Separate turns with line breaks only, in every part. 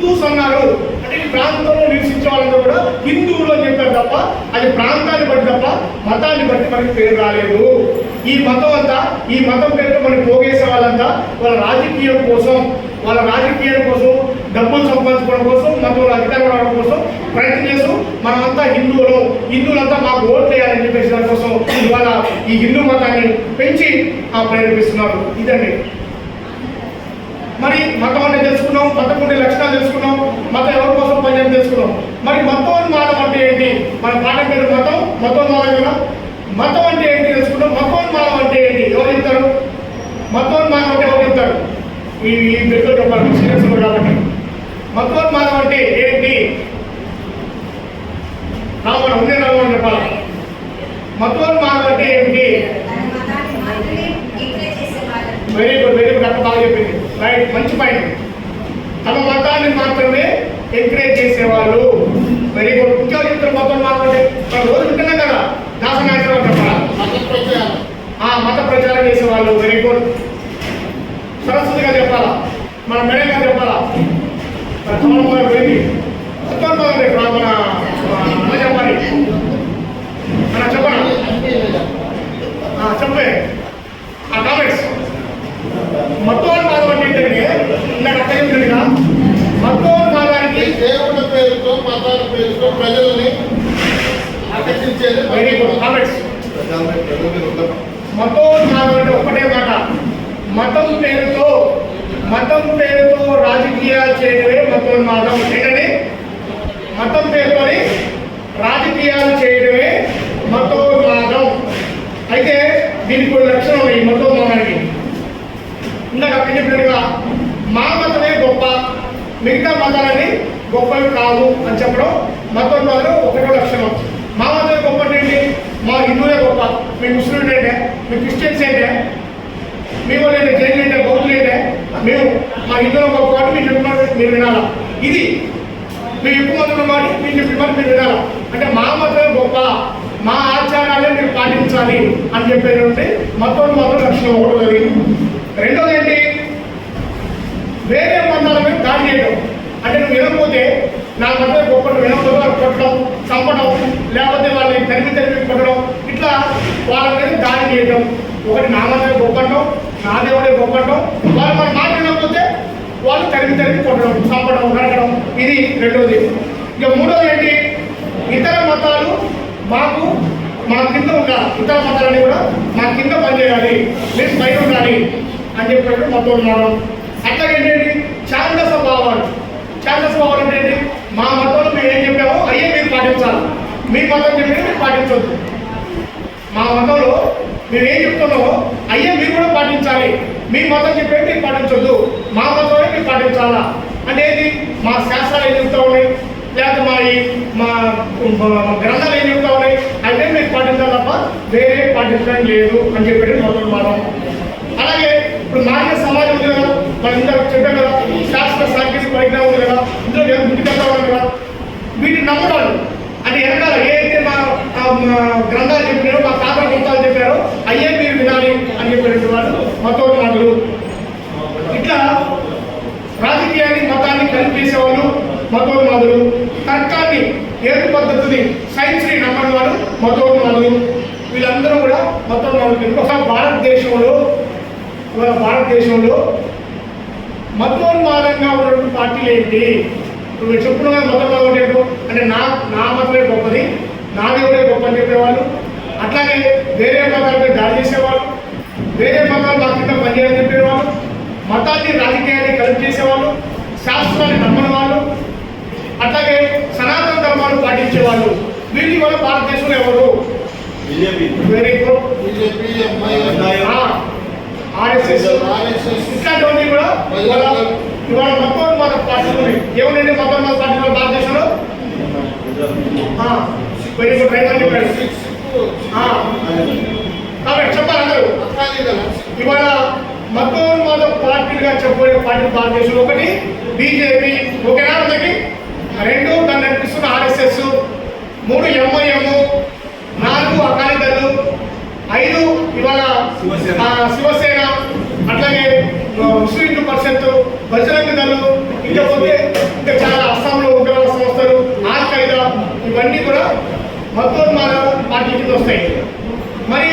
Hindus అన్నారు. అంటే ఈ ప్రాంతంలో నివసించే వాళ్ళందరూ కూడా హిందువులు అని చెప్పారు తప్ప అది ప్రాంతాన్ని బట్టి తప్ప మతాన్ని బట్టి మనకి పేరు రాలేదు. ఈ మతం అంతా ఈ మతం పేరుతో మనకి పోగేసే వాళ్ళంతా వాళ్ళ రాజకీయం కోసం వాళ్ళ రాజకీయం కోసం డబ్బులు సంపాదించుకోవడం కోసం మతంలో అధికారం రావడం కోసం ప్రయత్నం చేస్తూ మనమంతా హిందువులు. హిందువులంతా మాకు ఓట్లు వేయాలని చెప్పేసి దానికోసం ఇవాళ ఈ హిందూ మతాన్ని పెంచి ఆ ప్రేరేపిస్తున్నారు. ఇదండి. మరి మతం అనేది తెలుసుకున్నాం మతం ఉండే లక్షణాలు తెలుసుకున్నాం మతం ఎవరి కోసం పనిచేయడం తెలుసుకున్నాం. మరి మతోన్మాదం అంటే ఏంటి? మన పాఠం పేరు మతం మతోన్మాదం కదా? మతం అంటే ఏంటి తెలుసుకున్నాం? మతోన్మాదం అంటే ఏంటి? ఎవరు చెప్తారు? మతోన్మాదం అంటే ఎవరు చెప్తారు? ఈ ఈ బిడ్డలు చెప్పాలి సీరియస్ కాబట్టి. మతోన్మాదం అంటే ఏంటి? రావణ ఉండే రావణ చెప్పాలి? మతోన్మాదం అంటే ఏంటి
తన మతాన్ని మాత్రమే ఎంకరేజ్ చేసేవాళ్ళు
వెరీ గుడ్ వెరీ చెప్పింది రైట్ మంచి పాయింట్. తమ మతాన్ని మాత్రమే ఎంకరేజ్ చేసేవాళ్ళు. వెరీ గుడ్ ఇంకెవరు చెప్తారు మొత్తం మాట్లాడే మనం రోజు వింటున్నాం కదా దాసనాశ్రమం చెప్పాలా
మత ప్రచారం
ఆ మత ప్రచారం చేసేవాళ్ళు వెరీ గుడ్ సరస్వతిగా చెప్పాలా? మన మేడం గారు చెప్పాలా? మన వెళ్ళి మన మన చెప్పాలి ఆ, చెప్పే. ఆ కామెంట్స్ మతోన్మాదం అంటే ఏంటంటే ఇందాక అక్క చెప్పినట్టుగా మతోన్మాదానికి
దేవుడి పేరుతో మతాల పేరుతో ప్రజల్ని ఆకర్షించేది
వెరీ గుడ్ కామెంట్స్ మతం అంటే ఒకటే మాట. మతం పేరుతో మతం పేరుతో రాజకీయాలు చేయడమే మతోన్మాదం. ఏంటండి? మతం పేరుతోని రాజకీయాలు చేయడమే మతోన్మాదం. అయితే దీనికి కొన్ని లక్షణం ఈ మతోన్మాదానికి. ఇందాక చెప్పినట్టుగా మా మతమే గొప్ప మిగతా మతాలని గొప్పవి కావు అని చెప్పడం మతోన్మాదం ఒకటో లక్షణం. మా మతమే గొప్ప ఏంటి? మా హిందువులే గొప్ప. మీ ముస్లింలు ఏంటే మీ క్రిస్టియన్స్ ఏంటే మీ వాళ్ళు ఏంటే జైన్లు ఏంటే బౌద్ధులు ఏంటే మేము మా హిందువుల గొప్ప కాబట్టి మీరు చెప్పిన మీరు వినాలా? ఇది మీరు ఎక్కువ మంది కాబట్టి మాట మీరు చెప్పిన మీరు వినాలా? అంటే మా మతమే గొప్ప. మా ఆచారాలే మీరు పాటించాలి అని చెప్పేది ఉంటే మతం మతోన్మాదం లక్షణం ఒకటోది రెండోది ఏంటి? వేరే మతాల మీద దాడి చేయడం అంటే నువ్వు వినకపోతే నా మతం గొప్ప నువ్వు వినకపోతే వాళ్ళు కొట్టడం చంపడం లేకపోతే వాళ్ళని తరిమి తరిమి కొట్టడం ఇట్లా వాళ్ళ మీద దాడి చేయడం ఒకటి నా మతమే గొప్పటం నా దేవుడే గొప్పటం. వాళ్ళు మన మాట్లాడకపోతే వాళ్ళు తరిమి తరిమి కొట్టడం చంపడం నరకడం. ఇది రెండోది. ఇక మూడోది ఏంటి? ఇతర మతాలు మాకు మా కింద ఉండాలి ఇతర మతాలన్నీ కూడా మా కింద పనిచేయాలి. మేము బయట ఉండాలి అని చెప్పినట్టు మొత్తం ఉన్నాడు అట్లాగే ఏంటంటే ఛాందస భావాలు. ఛాందస భావాలు అంటే ఏంటి? మా మతంలో మేము ఏం పాటించాలి. మీ మతం చెప్పి మీరు పాటించవద్దు మా మతంలో మేము ఏం చెప్తున్నామో అయ్యే మీరు కూడా పాటించాలి. మీ మతం చెప్పేది మీరు పాటించొద్దు. మా మతమే మీరు పాటించాలా? అంటే మా శాస్త్రాలు ఏం చెప్తా ఉన్నాయి? లేకపోతే మా ఈ మా మా గ్రంథాలు ఏం చెప్తా ఉన్నాయి? అయితే మీరు పాటించాలి తప్ప వేరే పాటించడం లేదు అని చెప్పేది మొదటి మనం అలాగే ఇప్పుడు మారిన సమాజం ఉంది కదా? మనం ఇంత చెప్పాం కదా శాస్త్ర సాంకేతిక పరిజ్ఞానం ఉంది కదా ఇందులో ఏదో ముందుకెళ్తా ఉన్నాం కదా వీటిని నమ్మడాలు అంటే వెనకాల ఏదైతే మా ఆ, మా గ్రంథాలు చెప్పినారు మా తాత గ్రంథాలు చెప్పారు అయ్యే మీరు వినాలి అని చెప్పినటువంటి వాళ్ళు మతోన్మాదులు. ఇట్లా రాజకీయాన్ని మతాన్ని కలిపి చేసేవాళ్ళు మతోన్మాదులు. తర్కాన్ని ఏడు పద్ధతిని సైన్స్ని నమ్మని వారు మతోన్మాదులు. వీళ్ళందరూ కూడా మతోన్మాదులు ఒక భారతదేశంలో భారతదేశంలో మతోన్మాదంగా ఉన్నటువంటి పార్టీలు ఏంటి? ఇప్పుడు మీరు చెప్పుకున్న మతం అంటే నా నా మతమే గొప్పది. నా దేవుడే గొప్ప చెప్పేవాళ్ళు. అట్లాగే వేరే మతాలపై దాడి చేసేవాళ్ళు. వేరే మతాలు మా కింద పనిచేయాలని చెప్పేవాళ్ళు. మతాన్ని రాజకీయాన్ని కలిపి చేసేవాళ్ళు. శాస్త్రాన్ని నమ్మని వాళ్ళు. అట్లాగే సనాతన ధర్మాలు పాటించేవాళ్ళు. వీళ్ళకి వల్ల భారతదేశంలో ఎవరు? Very good. ఆర్ఎస్ఎస్. ఇట్లాంటివన్నీ కూడా ఇవాళ ఇవాళ మతోన్మాద పార్టీలు ఏముందండి మతోన్మాద పార్టీలు భారతదేశంలో? వెరీ గుడ్ రైట్ అని కాబట్టి చెప్పాలి అందరూ
అట్లాగే కదా
ఇవాళ మతోన్మాద పార్టీలుగా చెప్పబడే పార్టీలు భారతదేశంలో ఒకటి బీజేపీ ఓకేనా అందరికి రెండు దాన్ని నడిపిస్తున్న ఆర్ఎస్ఎస్ మూడు ఎంఐఎం నాలుగు అకాలీదళ్ళు ఐదు ఇవాళ
శివసేన.
శివసేన అట్లాగే ముస్లిం పరిషత్ బజరంగ దళం ఇంకా పోతే ఇంకా వస్తాయి. మరి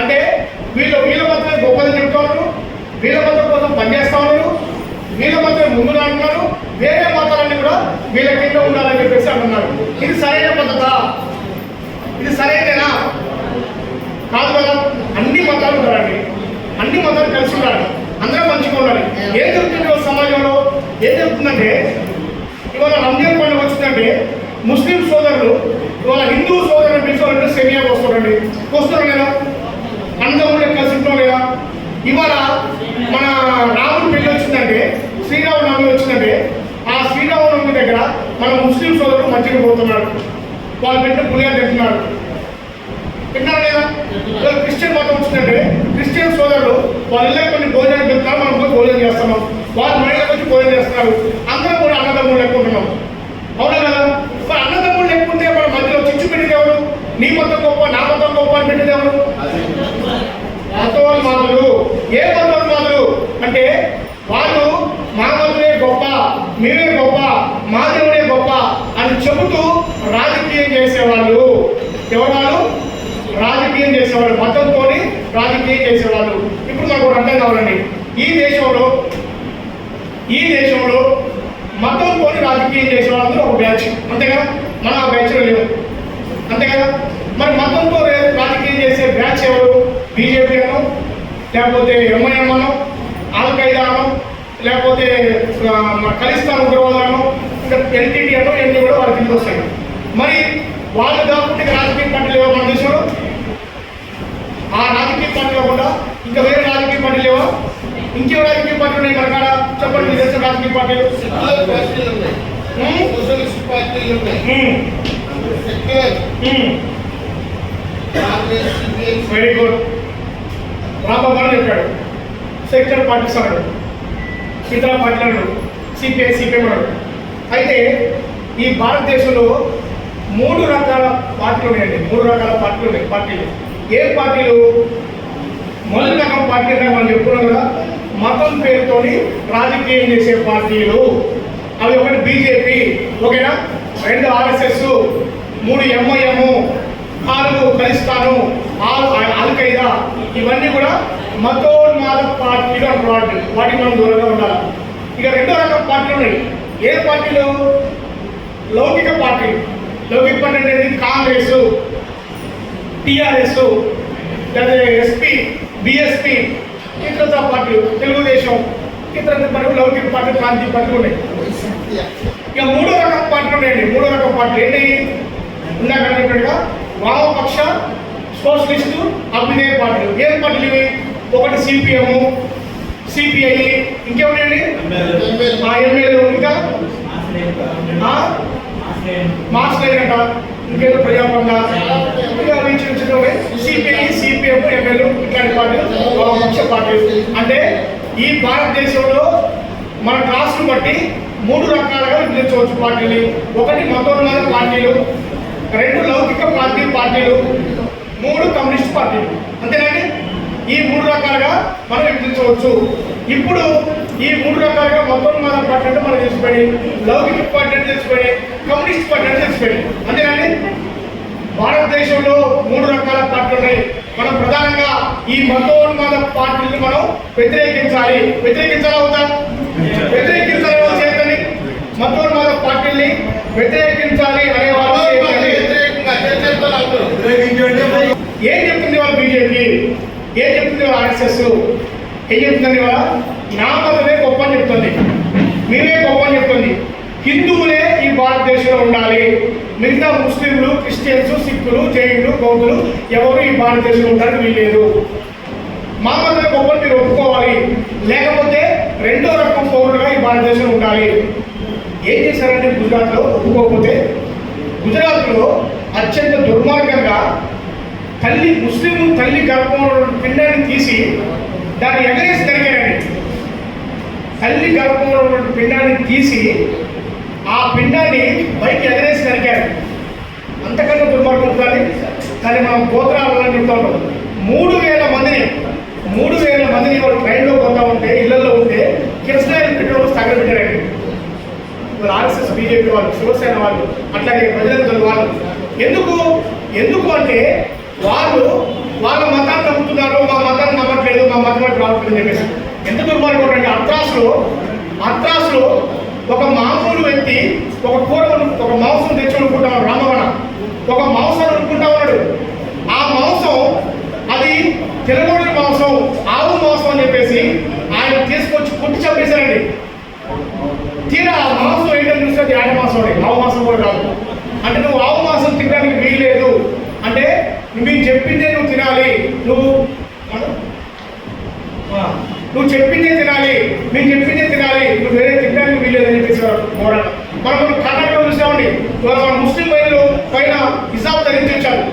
అంటే వీళ్ళు వీళ్ళ మాత్రమే గొప్పదని చెప్తా ఉన్నారు వీళ్ళ మాత్రం కోసం పనిచేస్తా ఉన్నారు. వీళ్ళ మాత్రమే ముందు అంటున్నారు వేరే మతాలన్నీ కూడా వీళ్ళ కింద ఉండాలని చెప్పేసి అంటున్నారు. ఇది సరైన పద్ధత? ఇది సరైనదేనా? కాదు కదా అన్ని మతాలు ఉండాలండి. అన్ని మతాలు కలిసి ఉండాలి. అందరం మంచిగా ఉండాలి. ఏం జరుగుతుంది సమాజంలో? ఏం జరుగుతుందంటే ఇవాళ రంజాన్ పండుగ వచ్చిందంటే ముస్లిం సోదరులు ఇవాళ హిందూ సోదరులు పిలుచుకోవాలంటే సెమియా వస్తారండి వస్తారు లేదా? అన్నదమ్ములు కలిసి ఉంటాం లేదా ఇవాళ మన రాముడు పెళ్ళి వచ్చిందంటే శ్రీరామనవమి వచ్చిందంటే ఆ శ్రీరామనవమి దగ్గర మన ముస్లిం సోదరుడు మంచిగా పోతున్నారు వాళ్ళు పెట్టిన పులియాలు తింటున్నాడు విన్నారు లేదా? క్రిస్టియన్ మతం వచ్చిందంటే క్రిస్టియన్ సోదరులు వాళ్ళ కొన్ని భోజనాలు పెడతారు మనం భోజనం చేస్తున్నాం వాళ్ళ మహిళలకు వచ్చి భోజనం చేస్తున్నారు అందరం కూడా అన్నదమ్ములు లెక్కుంటున్నాం అవునా కదా మరి అన్నదమ్ములు లెక్కుంటే మన మధ్యలో చిచ్చు పెట్టింది ఎవరు నీ మతం గొప్ప నా మతం గొప్ప అని పెట్టింది ఎవరు మతోన్మాదులు ఏ మతోన్మాదులు? అంటే వాళ్ళు మా మతమే గొప్ప మీరే గొప్ప మా దేవుడే గొప్ప అని చెబుతూ రాజకీయం చేసేవాళ్ళు. ఎవరాలు రాజకీయం చేసేవాళ్ళు. మతంతో రాజకీయం చేసేవాళ్ళు. ఇప్పుడు నాకు అర్థం కావాలండి. ఈ దేశంలో ఈ దేశంలో మతంతో రాజకీయం చేసే వాళ్ళందరూ ఒక బ్యాచ్. అంతే కదా? మన ఆ బ్యాచ్లో లేవు. అంతే కదా? మరి మతంతో రే- ఎవరు బీజేపీ అను లేకపోతే ఎంఐఎం అను ఖైదా అను లేకపోతే ఖలిస్తాన్ ఉగ్రవాదాలను ఇంకా ఎన్టీటీ అను ఎన్ని కూడా వాళ్ళ కింద వస్తాయి. మరి వాళ్ళు కాకుండా రాజకీయ పార్టీలు లేవా మన దేశంలో? ఆ రాజకీయ పార్టీ కాకుండా ఇంకా వేరే రాజకీయ పార్టీలు లేవా? ఇంకే రాజకీయ పార్టీలు ఉన్నాయి మన కాడ? చెప్పండి మీ దేశం రాజకీయ పార్టీలు?
సోషలిస్ట్ పార్టీలు ఉన్నాయి
హ్మ్.
Secular
hmm.
Congress CPM
very good Ramababu చెప్పాడు. సెక్టర్ పార్టీస్ అన్నాడు ఇతర పార్టీలు అన్నాడు సిపిఐ సిపిఎం అన్నాడు అయితే ఈ భారతదేశంలో మూడు రకాల పార్టీలు ఉన్నాయండి. మూడు రకాల పార్టీలు ఉన్నాయి. పార్టీలు. ఏ పార్టీలు? మొదటి రకం పార్టీ అంటే మనం చెప్పుకున్నాం కదా మతం పేరుతోని రాజకీయం చేసే పార్టీలు. అవి ఒకటి బీజేపీ ఓకేనా? రెండు ఆర్ఎస్ఎస్ మూడు ఎంఐఎం ఆరు ఖలిస్తాను ఆరు అల్ ఇవన్నీ కూడా మతోన్మాద పార్టీలు అంటారు వాటిని వాటికి మనం దూరంగా ఉండాలి? ఇక రెండో రకం పార్టీలు ఉన్నాయి. ఏ పార్టీలు? లౌకిక పార్టీలు. లౌకిక పార్టీ అనేది కాంగ్రెస్ టిఆర్ఎస్ లేదా ఎస్పీ బిఎస్పి ఇతర పార్టీలు. తెలుగుదేశం ఇతర పార్టీలు లౌకిక పార్టీ ప్రాంతీయ పార్టీలు ఉన్నాయి. ఇక మూడో రకం పార్టీలు ఉన్నాయండి. మూడో రకం పార్టీలు ఏంటి? ఇందాక అన్నట్టుగా వామపక్ష సోషలిస్టు అభ్యుదయ పార్టీలు ఏం పార్టీలు ఇవి. ఒకటి సిపిఎం సిపిఐ ఇంకేమున్నాయండి? ఆ ఎమ్మెల్యేలు ఇంకా? మార్క్స్ లేదంట ఇంకేదో ప్రజాపంద ఇంకా చిన్నవి సిపిఐ సిపిఎం ఎమ్మెల్యే ఇట్లాంటి పార్టీలు. వామపక్ష పార్టీలు అంటే ఈ భారతదేశంలో మన క్లాసును బట్టి మూడు రకాలుగా విభజించవచ్చు పార్టీలు. ఒకటి మతోన్మాద పార్టీలు రెండు లౌకిక పార్టీ పార్టీలు మూడు కమ్యూనిస్ట్ పార్టీలు. అంతేనండి? ఈ మూడు రకాలుగా మనం విభజించవచ్చు. ఇప్పుడు ఈ మూడు రకాలుగా మతోన్మాద పార్టీ అంటే మనం తెలిసిపోయి లౌకిక పార్టీ అంటే తెలిసిపోయి కమ్యూనిస్ట్ పార్టీ అంటే తెలిసిపోయి అంతేనండి? భారతదేశంలో మూడు రకాల పార్టీలు ఉన్నాయి. మనం ప్రధానంగా ఈ మతోన్మాద పార్టీని మనం వ్యతిరేకించాలి. వ్యతిరేకించాలా అవుతా వ్యతిరేకించాలి ఎవరు చేయండి మతోన్మాద పార్టీల్ని వ్యతిరేకించాలి అనే వాళ్ళు
ఉపయోగించండి
ఏం చెప్తుంది వాళ్ళ బీజేపీ ఏం చెప్తుంది వాళ్ళ ఆర్ఎస్ఎస్ ఏం చెప్తుంది వాళ్ళ? నా మతమే గొప్ప అని చెప్తుంది. మీరే గొప్ప అని చెప్తుంది. హిందువులే ఈ భారతదేశంలో ఉండాలి. మిగతా ముస్లింలు క్రిస్టియన్స్ సిక్కులు జైన్లు బౌద్ధులు ఎవరు ఈ భారతదేశంలో ఉండడానికి వీల్లేదు. మా మతమే గొప్ప మీరు ఒప్పుకోవాలి. లేకపోతే రెండో రకం పౌరులుగా ఈ భారతదేశంలో ఉండాలి. ఏం చేశారంటే గుజరాత్లో ఒప్పుకోకపోతే గుజరాత్లో అత్యంత దుర్మార్గంగా తల్లి ముస్లిం తల్లి గర్భంలో పిండాన్ని తీసి దాన్ని ఎగరేసి నరికారండి తల్లి గర్భంలో ఉన్న పిండాన్ని తీసి ఆ పిండాన్ని బయట ఎగరేసి నరికారు అంతకన్నా దుర్మార్గం ఉంటుంది కానీ మనం గోత్రాలని చెప్తా మూడు వేల మందిని మూడు వేల మందిని వాళ్ళు ట్రైన్లో పోతా ఉంటే ఇళ్ళలో ఉంటే కిరసనాయలు పెట్టడం తగలబెట్టారండి పెట్టారండి ఆర్ఎస్ఎస్ బీజేపీ వాళ్ళు శివసేన వాళ్ళు అట్లాగే ప్రజలందరూ వాళ్ళు ఎందుకు? ఎందుకు అంటే వాళ్ళు వాళ్ళ మతాన్ని నమ్ముతున్నారు మా మతాన్ని నమ్మట్లేదు మా మతం వైపు రావట్లేదు అని చెప్పేసి. ఎంత దుర్మార్గం అంటే అత్రాసులో అత్రాసులో ఒక మామూలు వ్యక్తి ఒక కూర ఒక మాంసం తెచ్చి రామవణ ఒక మాంసం అనుకుంటా ఉన్నాడు. ఆ మాంసం అది తినకూడని మాంసం ఆవు మాంసం అని చెప్పేసి ఆయన తీసుకొచ్చి కుట్టి చంపేశారండి. తీరా ఆ మాంసం ఏంటని చూస్తే అది ఆడ మాంసం ఆవు ఆవు మాంసం కూడా కాదు అంటే నువ్వు ఆవు మాంసం తినడానికి వీల్లేదు అంటే మేము చెప్పిందే నువ్వు తినాలి నువ్వు ఆ, నువ్వు చెప్పిందే తినాలి నేను చెప్పిందే తినాలి నువ్వు వేరే తినడానికి వీల్లేదు అని చెప్పేసి పోరాటం మనం మనం కర్ణాటకలో చూసామండి మన ముస్లిం మహిళలు పైన హిజాబ్ ధరించారు.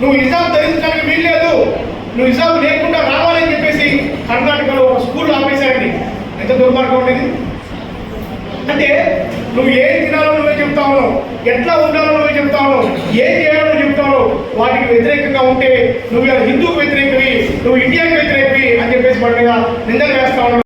నువ్వు హిజాబ్ ధరించడానికి వీల్లేదు. నువ్వు హిజాబ్ లేకుండా రావాలని చెప్పేసి కర్ణాటకలో ఒక స్కూల్ ఆపేశారండి. ఎంత దుర్మార్గం ఉండేది అంటే నువ్వు ఏం తినాలో నువ్వే చెప్తావు ఎట్లా ఉండాలో నువ్వే చెప్తావు ఏం చేయాలో ఉన్నావు వాటికి వ్యతిరేకంగా ఉంటే నువ్వు హిందూకు వ్యతిరేకవి నువ్వు ఇండియాకి వ్యతిరేకవి అని చెప్పేసి మన మీద నిందలు వేస్తా ఉన్నావు